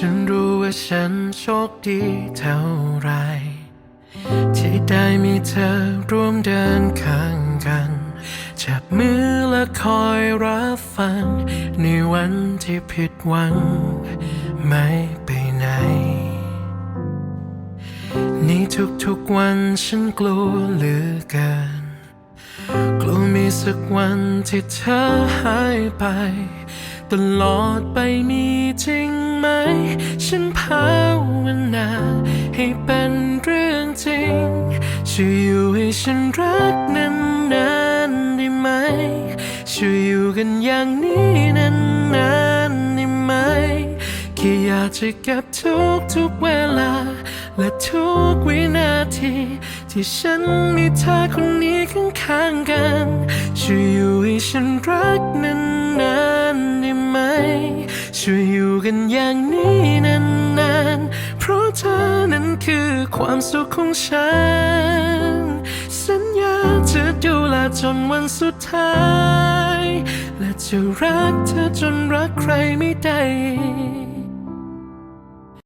ฉันรู้ว่าฉันโชคดีเท่าไร ที่ได้มีเธอร่วมเดินข้างกัน จับมือและคอยรับฟัง ในวันที่ผิดหวัง ไม่ไปไหนในทุกๆวันฉันกลัวเหลือเกิน กลัวมีสักวันที่เธอหายไป ตลอดไปมีจริงไหม ฉันภาวนาให้เป็นเรื่องจริงช่วยอยู่ให้ฉันรักนานๆได้ไหมช่วยอยู่กันอย่างนี้นานๆได้ไหมแค่อยากจะเก็บทุกทุกๆเวลา และทุกวินาที ที่ฉันมีเธอคนนี้ข้างๆกันช่วยอยู่ให้ฉันรักนานๆได้ไหมช่วยอยู่กันอย่างนี้นา คือความสุขของฉัน สัญญาจะดูแลจนวันสุดท้าย และจะรักเธอจนรักใครไม่ได้